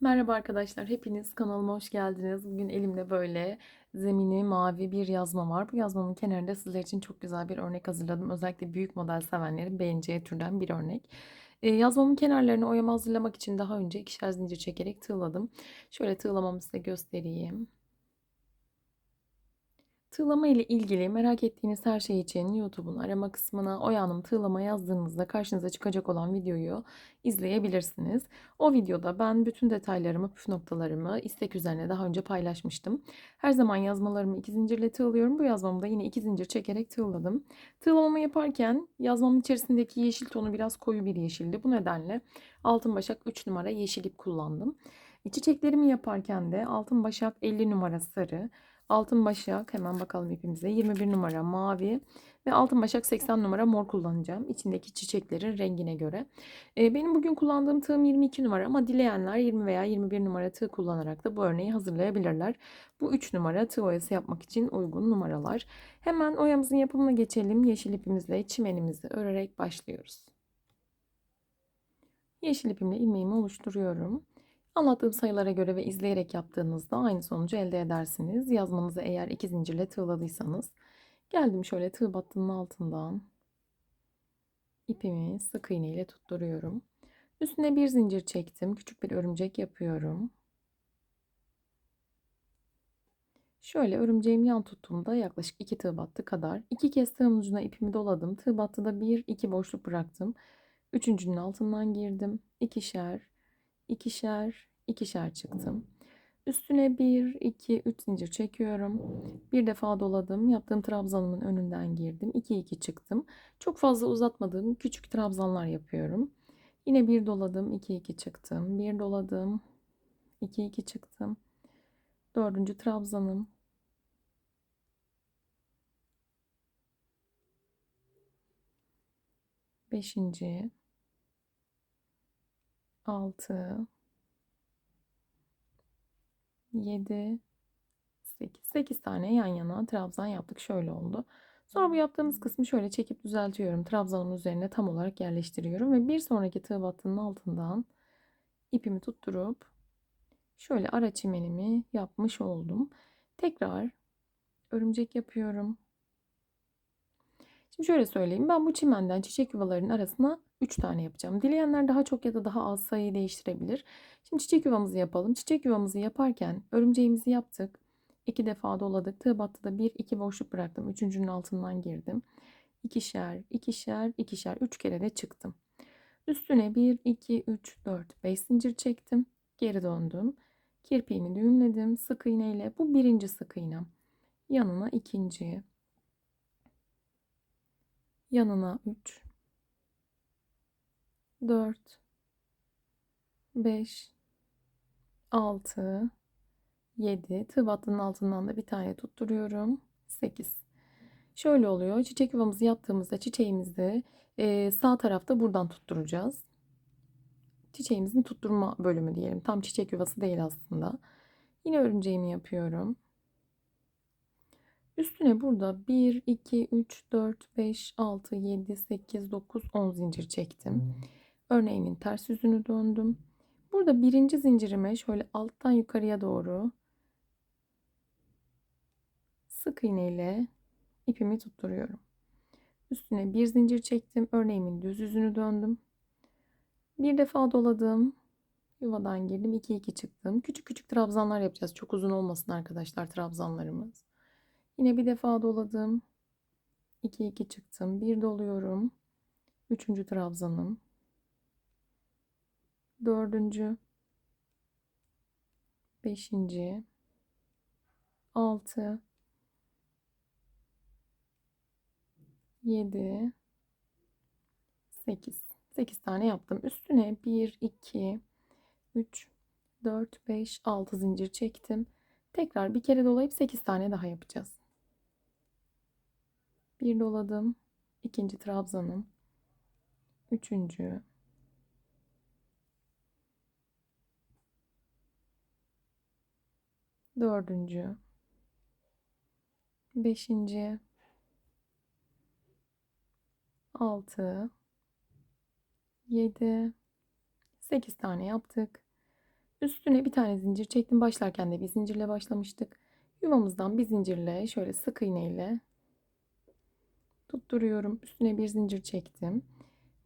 Merhaba arkadaşlar, hepiniz kanalıma hoş geldiniz. Bugün elimde böyle zemini mavi bir yazma var. Bu yazmamın kenarında sizler için çok güzel bir örnek hazırladım. Özellikle büyük model sevenlerin beğeneceği türden bir örnek. Ee, yazmamın kenarlarını oyama hazırlamak için daha önce ikişer zincir çekerek tığladım. Şöyle tığlamamı size göstereyim. Tığlama ile ilgili merak ettiğiniz her şey için YouTube'un arama kısmına Oya Hanım tığlama yazdığınızda karşınıza çıkacak olan videoyu izleyebilirsiniz. O videoda ben bütün detaylarımı, püf noktalarımı istek üzerine daha önce paylaşmıştım. Her zaman yazmalarımı iki zincirle tığlıyorum. Bu yazmamı da yine iki zincir çekerek tığladım. Tığlamamı yaparken yazmamın içerisindeki yeşil tonu biraz koyu bir yeşildi. Bu nedenle altın başak 3 numara yeşil ip kullandım. Çiçeklerimi yaparken de altın başak 50 numara sarı, Altın başak hemen bakalım ipimize. 21 numara mavi ve altın başak 80 numara mor kullanacağım. İçindeki çiçeklerin rengine göre. Ee, benim bugün kullandığım tığım 22 numara ama dileyenler 20 veya 21 numara tığ kullanarak da bu örneği hazırlayabilirler. Bu 3 numara tığ oyası yapmak için uygun numaralar. Hemen oyamızın yapımına geçelim. Yeşil ipimizle çimenimizi örerek başlıyoruz. Yeşil ipimle ilmeğimi oluşturuyorum. Anlattığım sayılara göre ve izleyerek yaptığınızda aynı sonucu elde edersiniz. Yazmanızı eğer iki zincirle tığladıysanız. Geldim şöyle tığ battının altından. ipimi sık iğne ile tutturuyorum. Üstüne bir zincir çektim. Küçük bir örümcek yapıyorum. Şöyle örümceğim yan tuttuğumda yaklaşık iki tığ battı kadar. iki kez tığımın ucuna ipimi doladım. Tığ battıda bir iki boşluk bıraktım. Üçüncünün altından girdim. İkişer, ikişer, ikişer çıktım. Üstüne 1, 2, 3 zincir çekiyorum. Bir defa doladım. Yaptığım trabzanımın önünden girdim. 2, 2 çıktım. Çok fazla uzatmadığım küçük trabzanlar yapıyorum. Yine bir doladım. 2, 2 çıktım. Bir doladım. 2, 2 çıktım. Dördüncü trabzanım. Beşinci. Altı. 7, 8. 8 tane yan yana trabzan yaptık. Şöyle oldu. Sonra bu yaptığımız kısmı şöyle çekip düzeltiyorum. Trabzanın üzerine tam olarak yerleştiriyorum. Ve bir sonraki tığ battının altından ipimi tutturup şöyle ara çimenimi yapmış oldum. Tekrar örümcek yapıyorum. Şimdi şöyle söyleyeyim. Ben bu çimenden çiçek yuvalarının arasına 3 tane yapacağım. Dileyenler daha çok ya da daha az sayıyı değiştirebilir. Şimdi çiçek yuvamızı yapalım. Çiçek yuvamızı yaparken örümceğimizi yaptık. 2 defa doladık. Tığ battıda 1 2 boşluk bıraktım. Üçüncünün altından girdim. İkişer, ikişer, ikişer. 3 kere de çıktım. Üstüne 1 2 3 4 5 zincir çektim. Geri döndüm. Kirpiğimi düğümledim. Sık iğne ile bu birinci sık iğnem. Yanına ikinci, yanına 3 4 5 6 7 tığ battının altından da bir tane tutturuyorum. 8 şöyle oluyor. Çiçek yuvamızı yaptığımızda çiçeğimizi e, sağ tarafta buradan tutturacağız. Çiçeğimizin tutturma bölümü diyelim. Tam çiçek yuvası değil aslında. Yine örümceğimi yapıyorum. Üstüne burada 1, 2, 3, 4, 5, 6, 7, 8, 9, 10 zincir çektim. Örneğimin ters yüzünü döndüm. Burada birinci zincirime şöyle alttan yukarıya doğru sık iğne ile ipimi tutturuyorum. Üstüne bir zincir çektim. Örneğimin düz yüzünü döndüm. Bir defa doladım. Yuvadan girdim. 2 2 çıktım. Küçük küçük trabzanlar yapacağız. Çok uzun olmasın arkadaşlar trabzanlarımız. Yine bir defa doladım. 2 2 çıktım. Bir doluyorum. Üçüncü trabzanım. Dördüncü. Beşinci. Altı. Yedi. Sekiz. Sekiz tane yaptım. Üstüne bir, iki, üç, dört, beş, altı zincir çektim. Tekrar bir kere dolayıp sekiz tane daha yapacağız. Bir doladım. ikinci trabzanım. Üçüncü. Dördüncü. Beşinci. Altı. Yedi. Sekiz tane yaptık. Üstüne bir tane zincir çektim. Başlarken de bir zincirle başlamıştık. Yuvamızdan bir zincirle şöyle sık iğne ile tutturuyorum. Üstüne bir zincir çektim.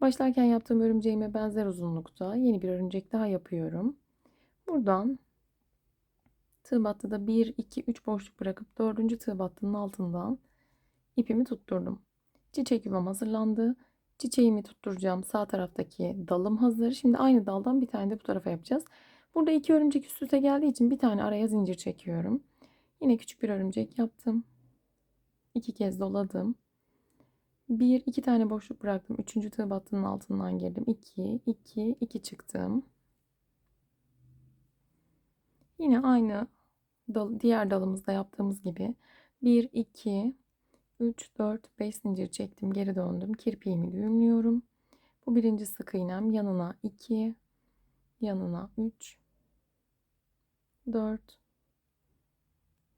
Başlarken yaptığım örümceğime benzer uzunlukta yeni bir örümcek daha yapıyorum. Buradan tığ battıda 1, 2, 3 boşluk bırakıp 4. tığ battının altından ipimi tutturdum. Çiçek yuvam hazırlandı. Çiçeğimi tutturacağım sağ taraftaki dalım hazır. Şimdi aynı daldan bir tane de bu tarafa yapacağız. Burada iki örümcek üst üste geldiği için bir tane araya zincir çekiyorum. Yine küçük bir örümcek yaptım. İki kez doladım. Bir, iki tane boşluk bıraktım. Üçüncü tığ battının altından girdim. İki, iki, iki çıktım. Yine aynı dal, diğer dalımızda yaptığımız gibi 1, 2, 3, 4, 5 zincir çektim. Geri döndüm. Kirpiğimi düğümlüyorum. Bu birinci sık iğnem yanına 2, yanına 3, 4,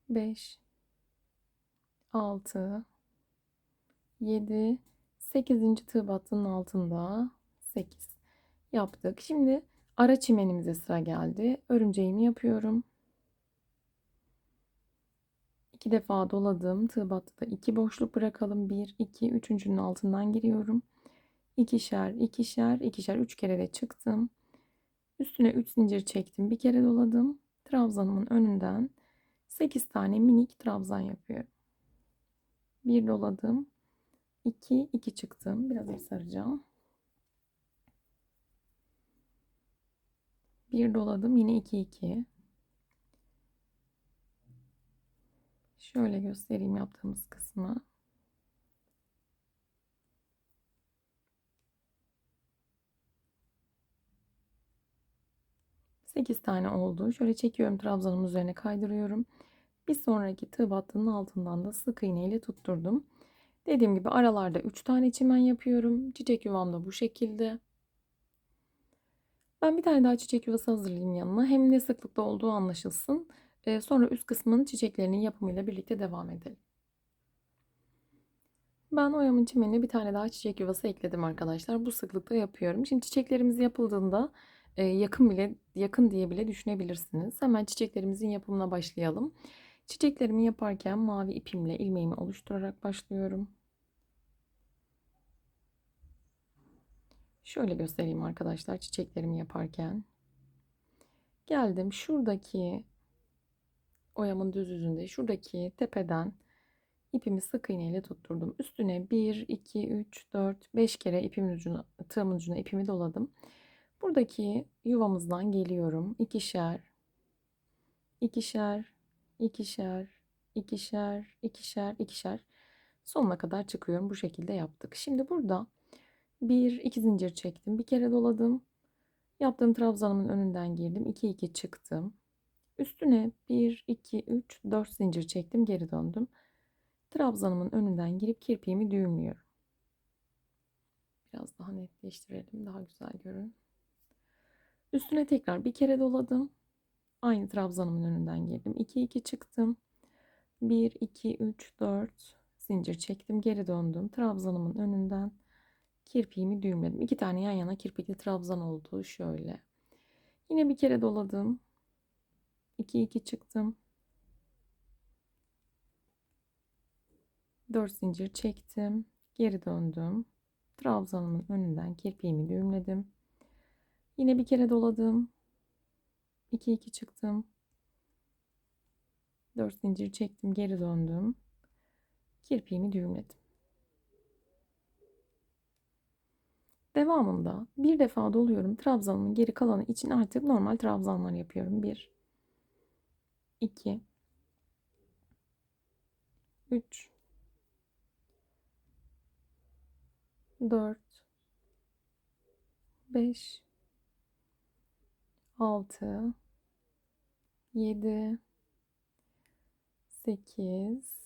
5, 6, 7, 8. tığ battının altında 8 yaptık. Şimdi ara çimenimize sıra geldi. Örümceğimi yapıyorum. İki defa doladım. Tığ battıda iki boşluk bırakalım. 1, 2, üçüncünün altından giriyorum. İkişer, ikişer, ikişer, üç kere de çıktım. Üstüne 3 zincir çektim. Bir kere doladım. Trabzanımın önünden 8 tane minik trabzan yapıyorum. Bir doladım. 2, 2 çıktım. Biraz saracağım. Bir doladım. Yine 2, 2. Şöyle göstereyim yaptığımız kısmı. Sekiz tane oldu. Şöyle çekiyorum trabzanın üzerine kaydırıyorum. Bir sonraki tığ battının altından da sık iğne ile tutturdum. Dediğim gibi aralarda 3 tane çimen yapıyorum. Çiçek yuvam da bu şekilde. Ben bir tane daha çiçek yuvası hazırlayayım yanına. Hem ne sıklıkta olduğu anlaşılsın. Ee, sonra üst kısmının çiçeklerinin yapımıyla birlikte devam edelim. Ben oyamın çimenine bir tane daha çiçek yuvası ekledim arkadaşlar. Bu sıklıkta yapıyorum. Şimdi çiçeklerimiz yapıldığında e, yakın bile yakın diye bile düşünebilirsiniz. Hemen çiçeklerimizin yapımına başlayalım. Çiçeklerimi yaparken mavi ipimle ilmeğimi oluşturarak başlıyorum. Şöyle göstereyim arkadaşlar çiçeklerimi yaparken. Geldim şuradaki oyamın düz yüzünde şuradaki tepeden ipimi sık iğne ile tutturdum. Üstüne 1, 2, 3, 4, 5 kere ipimin ucuna, tığımın ucuna ipimi doladım. Buradaki yuvamızdan geliyorum. İkişer, ikişer, ikişer, ikişer, ikişer, ikişer sonuna kadar çıkıyorum. Bu şekilde yaptık. Şimdi burada bir iki zincir çektim. Bir kere doladım. Yaptığım trabzanımın önünden girdim. 2 2 çıktım. Üstüne 1 2 3 4 zincir çektim. Geri döndüm. Trabzanımın önünden girip kirpiğimi düğümlüyorum. Biraz daha netleştirelim. Daha güzel görün. Üstüne tekrar bir kere doladım. Aynı trabzanımın önünden girdim. 2 2 çıktım. 1 2 3 4 zincir çektim. Geri döndüm. Trabzanımın önünden kirpiğimi düğümledim. İki tane yan yana kirpikli trabzan oldu. Şöyle. Yine bir kere doladım. 2 2 çıktım. 4 zincir çektim. Geri döndüm. Trabzanımın önünden kirpiğimi düğümledim. Yine bir kere doladım. 2 2 çıktım. 4 zincir çektim, geri döndüm. Kirpiğimi düğümledim. Devamında bir defa doluyorum. Trabzanımın geri kalanı için artık normal trabzanlar yapıyorum. 1 2 3 4 5 6 7 8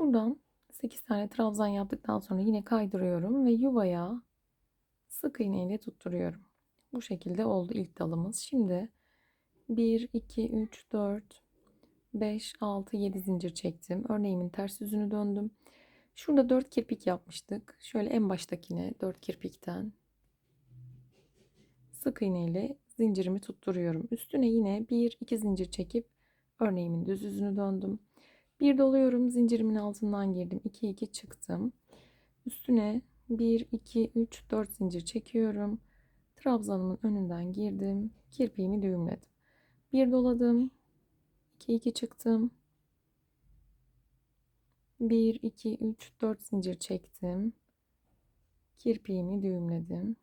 Buradan 8 tane trabzan yaptıktan sonra yine kaydırıyorum ve yuvaya sık iğne ile tutturuyorum. Bu şekilde oldu ilk dalımız. Şimdi 1 2 3 4 5 6 7 zincir çektim. Örneğimin ters yüzünü döndüm. Şurada 4 kirpik yapmıştık. Şöyle en baştakine 4 kirpikten sık iğne ile zincirimi tutturuyorum. Üstüne yine 1 2 zincir çekip örneğimin düz yüzünü döndüm. Bir doluyorum, zincirimin altından girdim. 2 2 çıktım. Üstüne 1 2 3 4 zincir çekiyorum. Trabzanımın önünden girdim. Kirpiğimi düğümledim. Bir doladım. 2 2 çıktım. 1 2 3 4 zincir çektim. Kirpiğimi düğümledim.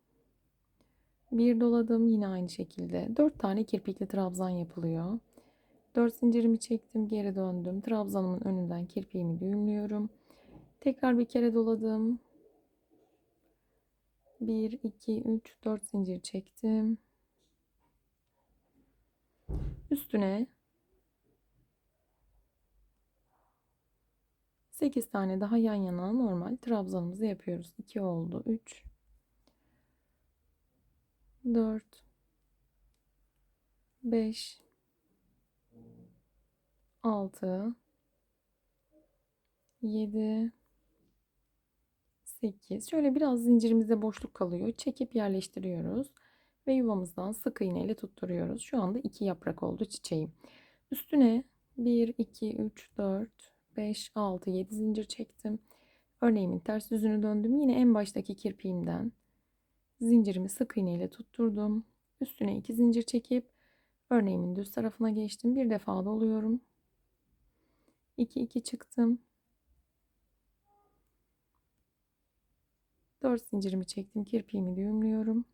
Bir doladım yine aynı şekilde. 4 tane kirpikli trabzan yapılıyor. 4 zincirimi çektim, geri döndüm. Trabzanımın önünden kirpiğimi düğümlüyorum. Tekrar bir kere doladım. 1 2 3 4 zincir çektim. Üstüne 8 tane daha yan yana normal trabzanımızı yapıyoruz. 2 oldu. 3 4 5 6 7 8 şöyle biraz zincirimizde boşluk kalıyor. Çekip yerleştiriyoruz ve yuvamızdan sık iğne ile tutturuyoruz. Şu anda 2 yaprak oldu çiçeğim. Üstüne 1 2 3 4 5 6 7 zincir çektim. Örneğimin ters yüzünü döndüm. Yine en baştaki kirpiğimden zincirimi sık iğne ile tutturdum. Üstüne 2 zincir çekip örneğimin düz tarafına geçtim. Bir defa doluyorum. 2 2 çıktım. 4 zincirimi çektim. Kirpiğimi düğümlüyorum.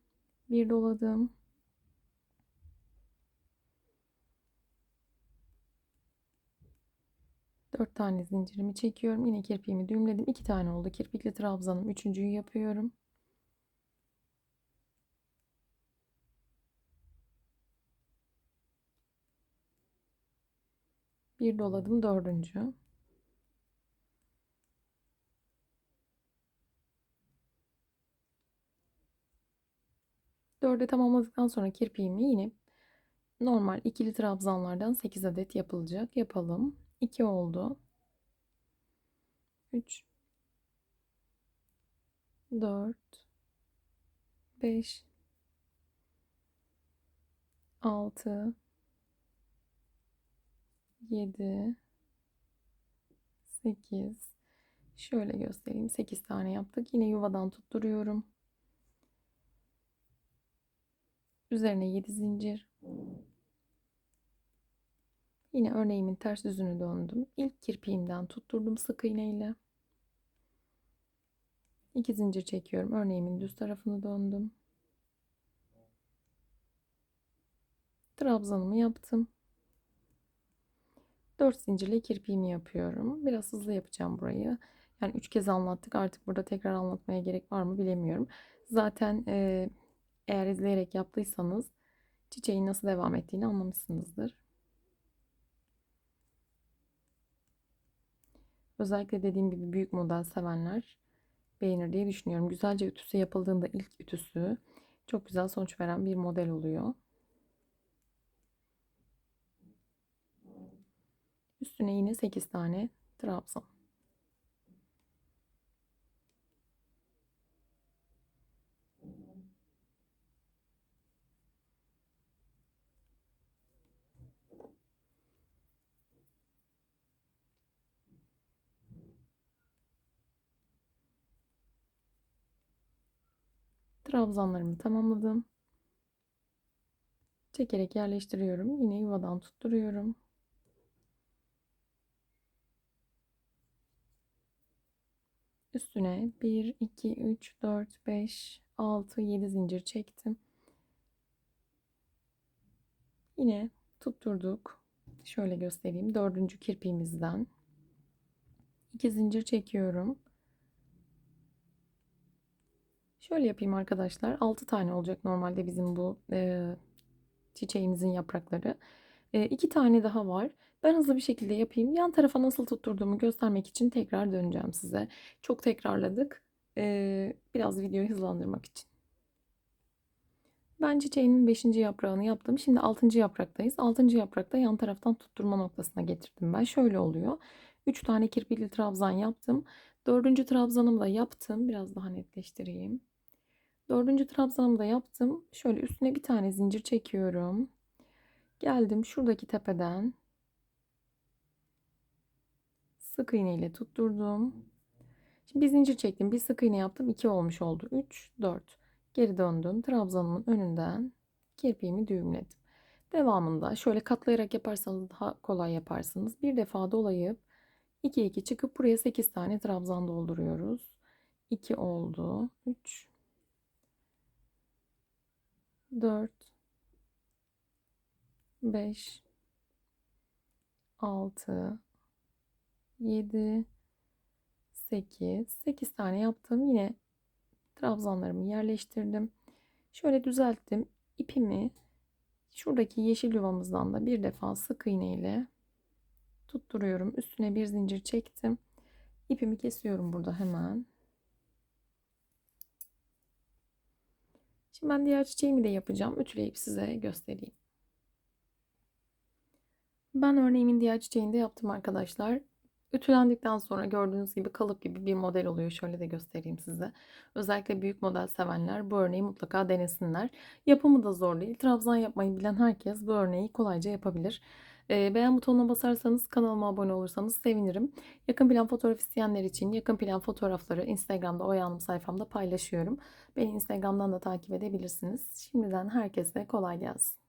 Bir doladım. Dört tane zincirimi çekiyorum. Yine kirpiğimi düğümledim. İki tane oldu. Kirpikli trabzanım. Üçüncüyü yapıyorum. Bir doladım. Dördüncü. Dörde tamamladıktan sonra kirpiğimi yine normal ikili trabzanlardan 8 adet yapılacak. Yapalım. 2 oldu. 3 4 5 6 7 8 şöyle göstereyim. 8 tane yaptık. Yine yuvadan tutturuyorum. Üzerine 7 zincir. Yine örneğimin ters yüzünü döndüm. İlk kirpiğimden tutturdum sık iğne ile 2 zincir çekiyorum. Örneğimin düz tarafını döndüm. Trabzanımı yaptım 4 zincirle kirpiğimi yapıyorum. Biraz hızlı yapacağım burayı. Yani 3 kez anlattık. Artık burada tekrar anlatmaya gerek var mı bilemiyorum. Zaten e, eğer izleyerek yaptıysanız çiçeğin nasıl devam ettiğini anlamışsınızdır. Özellikle dediğim gibi büyük model sevenler beğenir diye düşünüyorum. Güzelce ütüsü yapıldığında ilk ütüsü çok güzel sonuç veren bir model oluyor. Üstüne yine 8 tane trabzan. Trabzanlarımı tamamladım. Çekerek yerleştiriyorum. Yine yuvadan tutturuyorum. Üstüne 1, 2, 3, 4, 5, 6, 7 zincir çektim. Yine tutturduk. Şöyle göstereyim. Dördüncü kirpiğimizden 2 zincir çekiyorum. Şöyle yapayım arkadaşlar. 6 tane olacak normalde bizim bu e, çiçeğimizin yaprakları. E, tane daha var. Ben hızlı bir şekilde yapayım. Yan tarafa nasıl tutturduğumu göstermek için tekrar döneceğim size. Çok tekrarladık. E, biraz videoyu hızlandırmak için. Ben çiçeğimin 5. yaprağını yaptım. Şimdi 6. yapraktayız. 6. yaprakta yan taraftan tutturma noktasına getirdim ben. Şöyle oluyor. 3 tane kirpikli trabzan yaptım. Dördüncü trabzanımı da yaptım. Biraz daha netleştireyim. Dördüncü trabzanımı da yaptım. Şöyle üstüne bir tane zincir çekiyorum. Geldim şuradaki tepeden sık iğne ile tutturdum. Şimdi bir zincir çektim. Bir sık iğne yaptım. 2 olmuş oldu. 3, 4. Geri döndüm. Trabzanımın önünden kirpiğimi düğümledim. Devamında şöyle katlayarak yaparsanız daha kolay yaparsınız. Bir defa dolayıp 2 2 çıkıp buraya 8 tane trabzan dolduruyoruz. 2 oldu. 3 4 5 6 7 8 8 tane yaptım. Yine trabzanlarımı yerleştirdim. Şöyle düzelttim. İpimi şuradaki yeşil yuvamızdan da bir defa sık iğne ile tutturuyorum. Üstüne bir zincir çektim. İpimi kesiyorum burada hemen. Şimdi ben diğer çiçeğimi de yapacağım. Ütüleyip size göstereyim. Ben örneğimin diğer çiçeğini de yaptım arkadaşlar. Ütülendikten sonra gördüğünüz gibi kalıp gibi bir model oluyor. Şöyle de göstereyim size. Özellikle büyük model sevenler bu örneği mutlaka denesinler. Yapımı da zor değil. Trabzan yapmayı bilen herkes bu örneği kolayca yapabilir. Ee, beğen butonuna basarsanız kanalıma abone olursanız sevinirim. Yakın plan fotoğraf isteyenler için yakın plan fotoğrafları Instagram'da Oya Hanım sayfamda paylaşıyorum. Beni Instagram'dan da takip edebilirsiniz. Şimdiden herkese kolay gelsin.